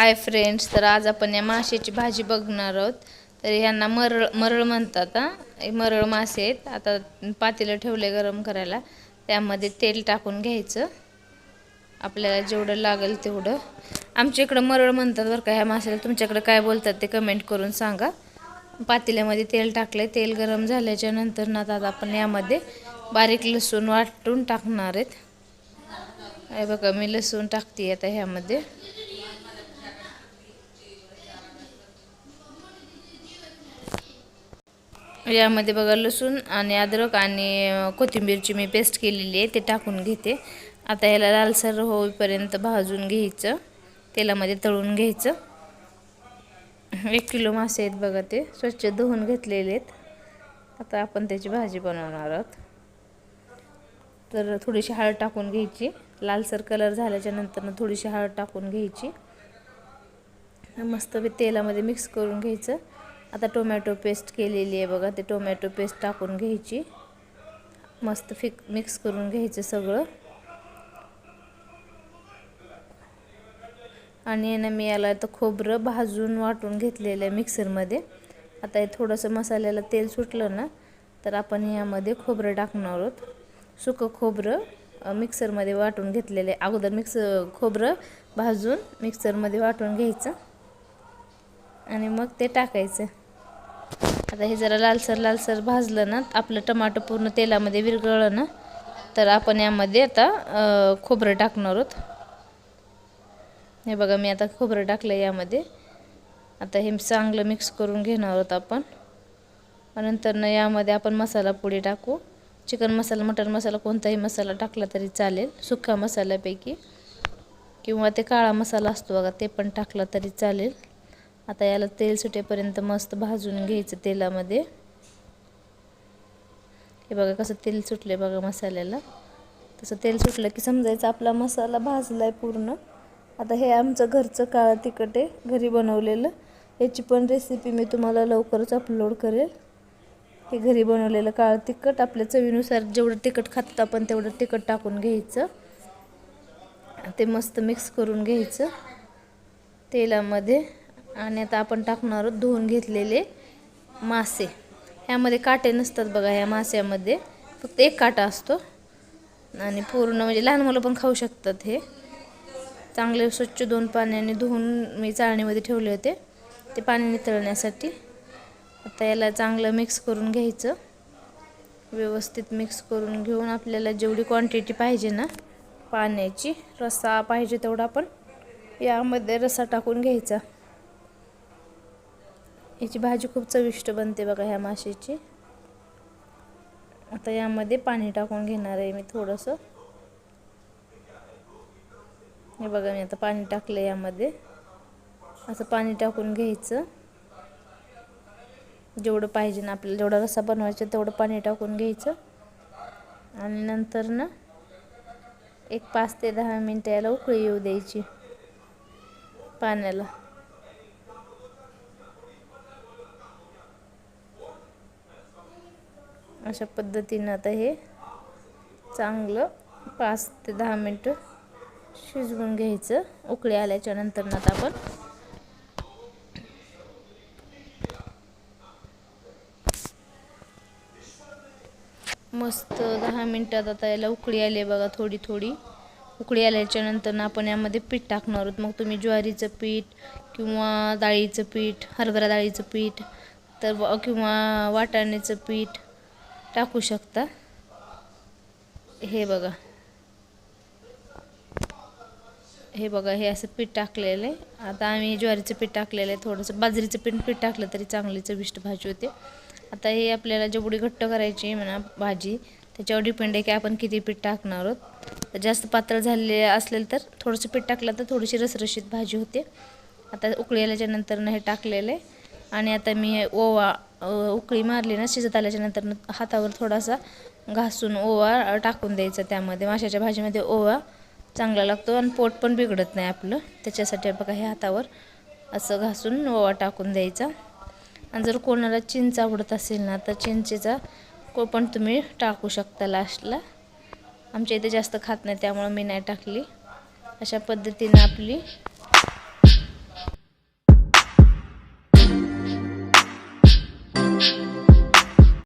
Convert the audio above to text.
Hi friends तर आज आपण या माशाची भाजी बघणार आहोत. तर ह्यांना मरळ मरळ म्हणतात हां? मरळ मासे आहेत. आता पातेलं ठेवले गरम करायला. त्यामध्ये तेल टाकून घ्यायचं. आपल्याला जेवढं लागेल तेवढं. आमच्या इकडं मरळ म्हणतात बरं का ह्या माशाला. तुमच्याकडं काय बोलतात ते कमेंट करून सांगा. पातेल्यामध्ये तेल टाकले तेल गरम झाल्याच्यानंतर ना आता आपण यामध्ये बारीक लसूण वाटून टाकणार आहेत. हे बघा मी लसूण टाकते आता ह्यामध्ये. यामध्ये बघा लसूण आणि अद्रक आणि कोथिंबीरची मी पेस्ट केलेली आहे ते टाकून घेते. आता याला लालसर होईपर्यंत भाजून घ्यायचं. तेलामध्ये तळून घ्यायचं. एक किलो मासे आहेत बघा ते स्वच्छ धुवून घेतलेले आहेत. आता आपण त्याची भाजी बनवणार आहोत. तर थोडीशी हळद टाकून घ्यायची. लालसर कलर झाल्याच्यानंतर थोडीशी हळद टाकून घ्यायची. मस्त तेलामध्ये मिक्स करून घ्यायचं. आता टोमॅटो पेस्ट केलेली आहे बघा ते टोमॅटो पेस्ट टाकून घ्यायची. मस्त फिक मिक्स करून घ्यायचं सगळं. आणि ना मी याला तर खोबरं भाजून वाटून घेतलेलं आहे मिक्सरमध्ये. आता हे थोडंसं मसाल्याला तेल सुटलं ना तर आपण यामध्ये खोबरं टाकणार आहोत. सुकं खोबरं मिक्सरमध्ये वाटून घेतलेलं आहे. अगोदर मिक्स खोबरं भाजून मिक्सरमध्ये वाटून घ्यायचं. आणि मग ते टाकायचं. आता हे जरा लालसर लालसर भाजलं ना आपलं टमाटर पूर्ण तेलामध्ये विरघळलं ना तर आपण यामध्ये आता खोबरं टाकणार आहोत. हे बघा मी आता खोबरं टाकलं यामध्ये. आता हे चांगलं मिक्स करून घेणार आहोत आपण. नंतरनं यामध्ये आपण मसाला पुढे टाकू. चिकन मसाला मटन मसाला कोणताही मसाला टाकला तरी चालेल. सुक्या मसाल्यापैकी. किंवा ते काळा मसाला असतो बघा ते पण टाकला तरी चालेल. आता याला तेल सुटेपर्यंत मस्त भाजून घ्यायचं तेलामध्ये. हे बघा कसं तेल सुटले बघा मसाल्याला. तसं तेल सुटलं की समजायचं आपला मसाला भाजला आहे पूर्ण. आता हे आमचं घरचं काळं तिखट आहे घरी बनवलेलं. याची पण रेसिपी मी तुम्हाला लवकरच अपलोड करेल. हे घरी बनवलेलं काळं तिखट आपल्या चवीनुसार जेवढं तिखट खातात आपण तेवढं तिखट टाकून घ्यायचं. ते मस्त मिक्स करून घ्यायचं. तेलामध्ये आणि आता आपण टाकणार आहोत धुवून घेतलेले मासे. ह्यामध्ये काटे नसतात बघा ह्या मास्यामध्ये फक्त एक काटा असतो. आणि पूर्ण म्हणजे लहान मुलं पण खाऊ शकतात हे. चांगले स्वच्छ दोन पाण्याने धुवून मी चाळणीमध्ये ठेवले होते. ते पाणी नितळण्यासाठी. आता याला चांगलं मिक्स करून घ्यायचं. व्यवस्थित मिक्स करून घेऊन आपल्याला जेवढी क्वांटिटी पाहिजे ना पाण्याची रस्सा पाहिजे तेवढा आपण यामध्ये रस्सा टाकून घ्यायचा. याची भाजी खूप चविष्ट बनते बघा ह्या माशाची. आता यामध्ये पाणी टाकून घेणार आहे मी थोडंसं. हे बघा मी आता पाणी टाकलं यामध्ये. असं पाणी टाकून घ्यायचं. जेवढं पाहिजे ना आपल्याला जेवढा रसा बनवायचा तेवढं पाणी टाकून घ्यायचं. आणि नंतर ना एक पाच ते दहा मिनटं याला उकळी येऊ द्यायची. पाण्याला. अशा पद्धतीनं आता हे चांगलं पाच ते दहा मिनटं शिजवून घ्यायचं. उकळी आल्याच्यानंतर ना आता आपण मस्त दहा मिनटात आता याला उकळी आली बघा थोडी थोडी. उकळी आल्याच्यानंतर आपण यामध्ये पीठ टाकणार आहोत. मग तुम्ही ज्वारीचं पीठ किंवा डाळीचं पीठ हरभरा डाळीचं पीठ तर किंवा वाटाण्याचं पीठ टाकू शकता. हे बघा. हे बघा हे असं पीठ टाकलेलं आहे. आता आम्ही ज्वारीचं पीठ टाकलेलं आहे थोडंसं बाजरीचं पीठ पीठ टाकलं तरी चांगली चविष्ट भाजी होते. आता हे आपल्याला जेवढी घट्ट करायची म्हणा भाजी त्याच्यावर डिपेंड आहे की आपण किती पीठ टाकणार आहोत. जास्त पातळ झाले असेल तर थोडंसं पीठ टाकलं तर थोडीशी रसरशीत भाजी होते. आता उकळी आल्याच्यानंतर हे टाकलेलं आहे. आणि आता मी ओवा उकळी मारली ना शिजत आल्याच्यानंतर हातावर थोडासा घासून ओवा टाकून द्यायचा त्यामध्ये. माशाच्या भाजीमध्ये ओवा चांगला लागतो आणि पोट पण बिघडत नाही आपलं. त्याच्यासाठी बघा हे हातावर असं घासून ओवा टाकून द्यायचा. आणि जर कोणाला चिंच आवडत असेल ना तर चिंचेचा को पण तुम्ही टाकू शकता लास्टला आमच्या इथे जास्त खात नाही त्यामुळं मी नाही टाकली. अशा पद्धतीनं आपली